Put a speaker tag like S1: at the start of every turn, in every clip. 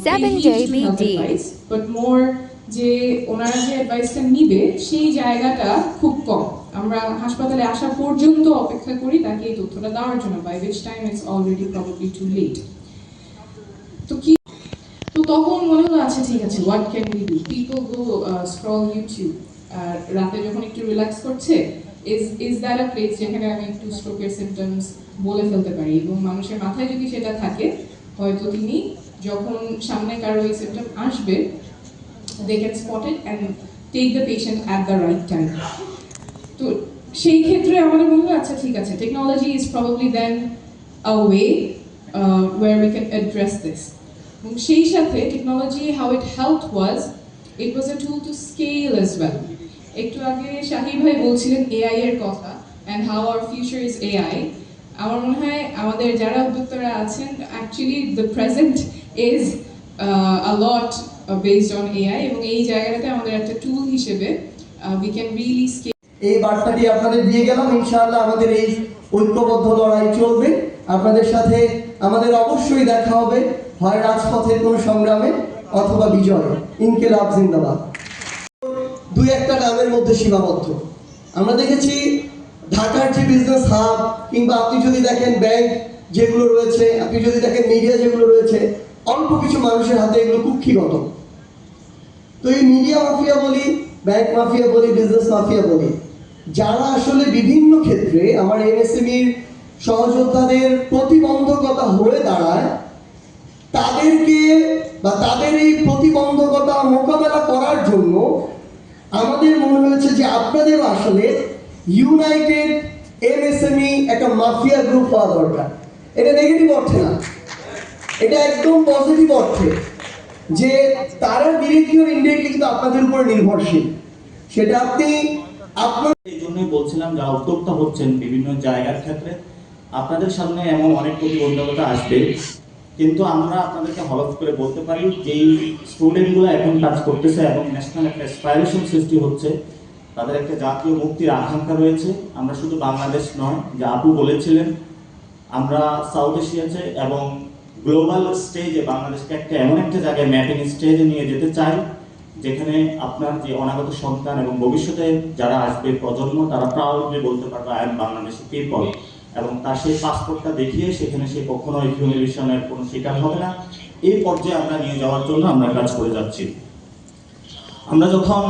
S1: Help
S2: BD.
S1: advice, but more যে ওনারা যে অ্যাডভাইসটা নিবে সেই জায়গাটা খুব কম। আমরা হাসপাতালে আসা পর্যন্ত অপেক্ষা করি তাকে এই তথ্যটা দেওয়ার জন্য by which time it's already probably too late তো কি তো তখন মনে হলো আচ্ছা ঠিক আছে what can we do people go scroll YouTube আর রাতে যখন একটু রিল্যাক্স করছে is is that a place যেখানে আমি একটু স্ট্রোকের সিমটমস বলে ফেলতে পারি? এবং মানুষের মাথায় যদি সেটা থাকে হয়তো তিনি যখন সামনে কারও এই সিমটম আসবে they can spot it and take the patient at the right time তো সেই ক্ষেত্রে আমাদের মনে হয় আচ্ছা ঠিক আছে technology is probably then a way where we can address this এবং সেই সাথে technology how it help was it was a tool to scale as well একটু আগে শাহির ভাই বলছিলেন এআই এর কথা and how our future is AI আমার মনে হয় আমাদের যারা উদ্যোক্তারা আছেন actually the present is lot based on AI এবং এই জায়গাটাতে আমাদের একটা টুল হিসেবে উই ক্যান রিয়েলি স্কেল
S3: এই বার্তাটি আপনাদের দিয়ে গেলাম। ইনশাআল্লাহ আমাদের এই ঐক্যবদ্ধ লড়াই চলবে। আপনাদের সাথে আমাদের অবশ্যই দেখা হবে, হয় রাজপথের কোনো সংগ্রামে অথবা বিজয়। ইনকেলাব জিন্দাবাদ। দুই একটা নামের মধ্যে সীমাবদ্ধ। আমরা দেখেছি ঢাকার যে বিজনেস হাব কিংবা আপনি যদি দেখেন ব্যাংক যেগুলো রয়েছে, আপনি যদি দেখেন মিডিয়া যেগুলো রয়েছে, অল্প কিছু মানুষের হাতে এগুলো কুক্ষিগত। তো এই মিডিয়া মাফিয়া বলি ব্যাংক মাফিয়া বলি বিজনেস মাফিয়া বলি, যারা আসলে বিভিন্ন ক্ষেত্রে আমার এমএসএমইর সহযোদ্ধাদের প্রতিবন্ধকতা হয়ে দাঁড়ায়, তাদেরকে বা তাদের এই প্রতিবন্ধকতা মোকাবেলা করার জন্য আমাদের মনে হয়েছে যে আপনাদেরও আসলে ইউনাইটেড এমএসএমই একটা মাফিয়া গ্রুপ হওয়া দরকার। এটা নেগেটিভ অর্থে না। এটা একদম পজিটিভ অর্থে যে তারা ডিরেক্টলি আর ইনডিরেক্টলি কিন্তু আপনাদের উপর নির্ভরশীল। সেটা আপনি আপনার
S4: এই জন্যই বলছিলাম যারা উদ্যোক্তা হচ্ছেন বিভিন্ন জায়গার ক্ষেত্রে। আপনাদের সামনে এমন অনেক প্রতিবন্ধকতা আসবে, কিন্তু আমরা আপনাদেরকে হলফ করে বলতে পারি যে স্টুডেন্টগুলো এখন কাজ করতেছে এবং ন্যাশনাল একটা অ্যাসপাইরেশন সৃষ্টি হচ্ছে। তাদের একটা জাতীয় মুক্তির আকাঙ্ক্ষা রয়েছে। আমরা শুধু বাংলাদেশ নয়, যে আপু বলেছিলেন, আমরা সাউথ এশিয়াতে এবং গ্লোবাল স্টেজে বাংলাদেশকে একটা এমন একটা জায়গায় ম্যাপিং স্টেজে নিয়ে যেতে চাই, যেখানে আপনার যে অনাগত সন্তান এবং ভবিষ্যতে যারা আসবে প্রজন্ম, তারা প্রাউডলি বলতে পারবে আই এম বাংলাদেশি পিপল এবং তার সেই পাসপোর্টটা দেখিয়ে সেখানে সে কখনো হিউমিলেশনের কোনো শিকার হবে না। এই পর্যায়ে আমরা নিয়ে যাওয়ার জন্য আমরা কাজ করে যাচ্ছি। আমরা যখন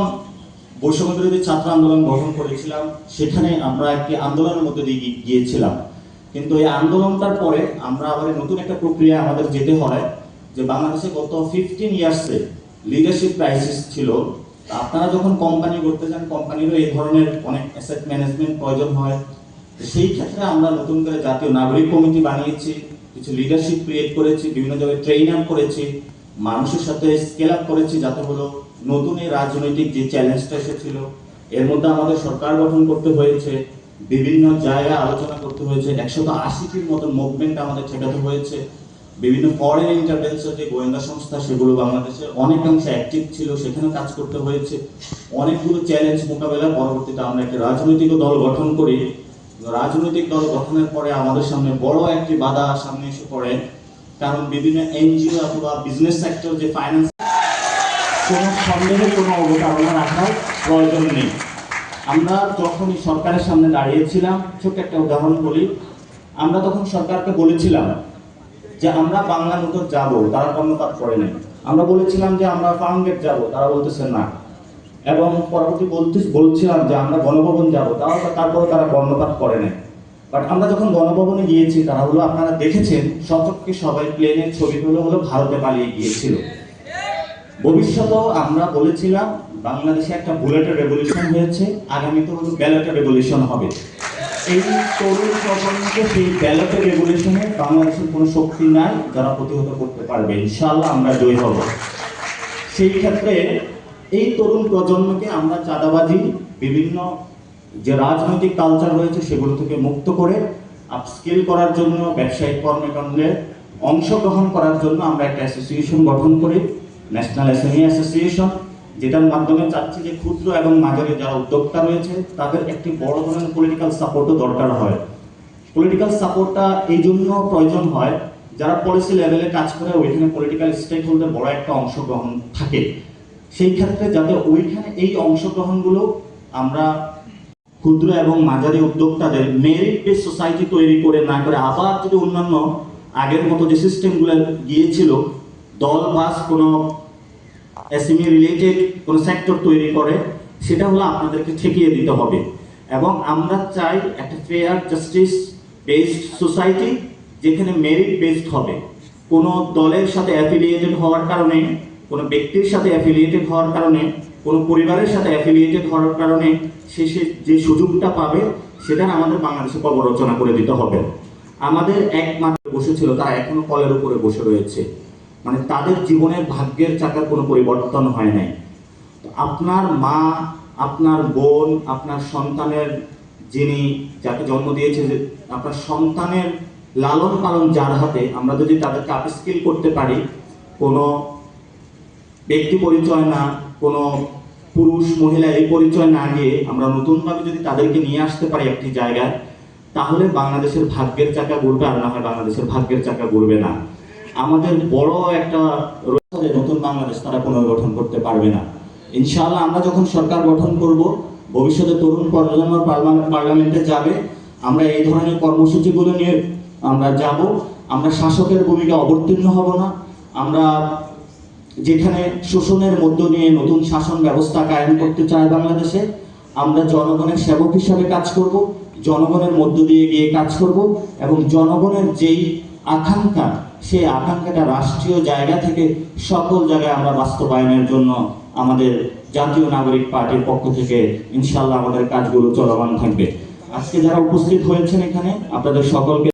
S4: বৈষম্য বিরোধী ছাত্র আন্দোলন গঠন করেছিলাম, সেখানে আমরা একটি আন্দোলনের মধ্যে দিয়ে গিয়েছিলাম। কিন্তু এই আন্দোলনটার পরে আমরা আবার নতুন একটা প্রক্রিয়া আমাদের যেতে হয়, যে বাংলাদেশে গত ফিফটিন ইয়ার্সে লিডারশিপ ক্রাইসিস ছিল। আপনারা যখন কোম্পানি করতে যান কোম্পানিরও এই ধরনের অনেক অ্যাসেট ম্যানেজমেন্ট প্রয়োজন হয়। সেই ক্ষেত্রে আমরা নতুন করে জাতীয় নাগরিক কমিটি বানিয়েছি, কিছু লিডারশিপ ক্রিয়েট করেছি, বিভিন্ন জায়গায় ট্রেন করেছি। মানুষের সাথে স্কেল আপ করেছি যাতে হলো নতুন এই রাজনৈতিক যে চ্যালেঞ্জটা এসেছিল, এর মধ্যে আমাদের সরকার গঠন করতে হয়েছে, বিভিন্ন জায়গায় আলোচনা করতে হয়েছে, একশত আশিটির মতো মুভমেন্ট আমাদের ঠেকাতে হয়েছে, বিভিন্ন ফরেন ইন্টারভেন্সের যে গোয়েন্দা সংস্থা সেগুলো বাংলাদেশে অনেকাংশে অ্যাক্টিভ ছিল সেখানে কাজ করতে হয়েছে। অনেকগুলো চ্যালেঞ্জ মোকাবেলা পরবর্তীতে আমরা একটা রাজনৈতিক দল গঠন করি। রাজনৈতিক দল গঠনের পরে আমাদের সামনে বড় একটি বাধা সামনে এসে পড়ে। কারণ বিভিন্ন এনজিও অথবা বিজনেস সেক্টর যে ফাইন্যান্স কোনো সন্দেহের কোনো অবতারণা রাখার প্রয়োজন নেই। আমরা যখন এই সরকারের সামনে দাঁড়িয়েছিলাম। ছোট্ট একটা উদাহরণ বলি। আমরা তখন সরকারকে বলেছিলাম যে আমরা বাংলা মোটর যাব, তারা কর্ণপাত করে নাই আমরা বলেছিলাম যে আমরা ফার্ম গেট যাব, তারা বলতেছে না। এবং পরবর্তী বলতে বলছিলাম যে আমরা গণভবন যাব, তাও তারপরে তারা কর্ণপাত করে নাই বাট আমরা যখন গণভবনে গিয়েছি, তারা হলো আপনারা দেখেছেন সচক্ষে সবাই প্লেনের ছবিগুলো হলো ভারতে পালিয়ে গিয়েছিল। ভবিষ্যতেও আমরা বলেছিলাম, বাংলাদেশে একটা বুলেটের রেভলিউশন হয়েছে, আগামীতে হলো ব্যালটের রেভলিউশন হবে। এই তরুণ প্রজন্মকে সেই ব্যালটের রেভলিউশনে বাংলাদেশের কোনো শক্তি নাই, যারা প্রতিহত করতে পারবে। ইনশাআল্লাহ আমরা জয়ী হব। সেই ক্ষেত্রে এই তরুণ প্রজন্মকে আমরা চাঁদাবাজি, বিভিন্ন যে রাজনৈতিক কালচার রয়েছে সেগুলো থেকে মুক্ত করে আপস্কিল করার জন্য, ব্যবসায়িক কর্মকাণ্ডে অংশগ্রহণ করার জন্য আমরা একটা অ্যাসোসিয়েশন গঠন করি ন্যাশনাল এসএমই অ্যাসোসিয়েশন যেটার মাধ্যমে চাচ্ছি যে ক্ষুদ্র এবং মাঝারি যারা উদ্যোক্তা রয়েছে, তাদের একটি বড় ধরনের পলিটিক্যাল সাপোর্টও দরকার হয়। পলিটিক্যাল সাপোর্টটা এই জন্য প্রয়োজন হয়, যারা পলিসি লেভেলে কাজ করে, ওইখানে পলিটিক্যাল স্টেক হোল্ডার বড় একটা অংশগ্রহণ থাকে। সেই ক্ষেত্রে যাতে ওইখানে এই অংশগ্রহণগুলো আমরা ক্ষুদ্র এবং মাঝারি উদ্যোক্তাদের মেরিট বেস সোসাইটি তৈরি করে না করে আবার যদি অন্যান্য আগের মতো যে সিস্টেমগুলো গিয়েছিল, দল, বাস, কোনো এসএমই রিলেটেড কোনো সেক্টর তৈরি করে, সেটা হলো আপনাদেরকে ঠেকিয়ে দিতে হবে। এবং আমরা চাই একটা ফেয়ার জাস্টিস বেসড সোসাইটি যেখানে মেরিট বেসড হবে। কোনো দলের সাথে অ্যাফিলিয়েটেড হওয়ার কারণে কোনো ব্যক্তির সাথে অ্যাফিলিয়েটেড হওয়ার কারণে, কোনো পরিবারের সাথে অ্যাফিলিয়েটেড হওয়ার কারণে সে সে যে সুযোগটা পাবে সেটা আমাদের বাংলাদেশে কবর রচনা করে দিতে হবে। আমাদের একমাত্র বসেছিল তারা এখনও কলের উপরে বসে রয়েছে। মানে তাদের জীবনের ভাগ্যের চাকার কোনো পরিবর্তন হয় নাই। আপনার মা, আপনার বোন, আপনার সন্তানের যিনি যাকে জন্ম দিয়েছে, আপনার সন্তানের লালন পালন যার হাতে, আমরা যদি তাদেরকে আপস্কিল করতে পারি, কোনো ব্যক্তি পরিচয় না, কোনো পুরুষ, মহিলা এই পরিচয় না গিয়ে আমরা নতুনভাবে যদি তাদেরকে নিয়ে আসতে পারি একটি জায়গায়, তাহলে বাংলাদেশের ভাগ্যের চাকা ঘুরবে আর না হয় বাংলাদেশের ভাগ্যের চাকা ঘুরবে না। আমাদের বড় একটা রয়েছে নতুন বাংলাদেশ তারা পুনর্গঠন করতে পারবে না। ইনশাআল্লাহ আমরা যখন সরকার গঠন করব, ভবিষ্যতে তরুণ প্রজন্ম পার্লামেন্টে যাবে, আমরা এই ধরনের কর্মসূচিগুলো নিয়ে আমরা যাব। আমরা শাসকের ভূমিকা অবতীর্ণ হব না। আমরা যেখানে শোষণের মধ্য দিয়ে নতুন শাসন ব্যবস্থা কায়েম করতে চায় বাংলাদেশে, আমরা জনগণের সেবক হিসাবে কাজ করব, জনগণের মধ্য দিয়ে গিয়ে কাজ করব এবং জনগণের যেই আকাঙ্ক্ষা, সেই আকাঙ্ক্ষাটা রাষ্ট্রীয় জায়গা থেকে সকল জায়গায় আমরা বাস্তবায়নের জন্য আমাদের জাতীয় নাগরিক পার্টির পক্ষ থেকে ইনশাল্লাহ আমাদের কাজগুলো চলমান থাকবে। আজকে যারা উপস্থিত হয়েছেন এখানে, আপনাদের সকলকে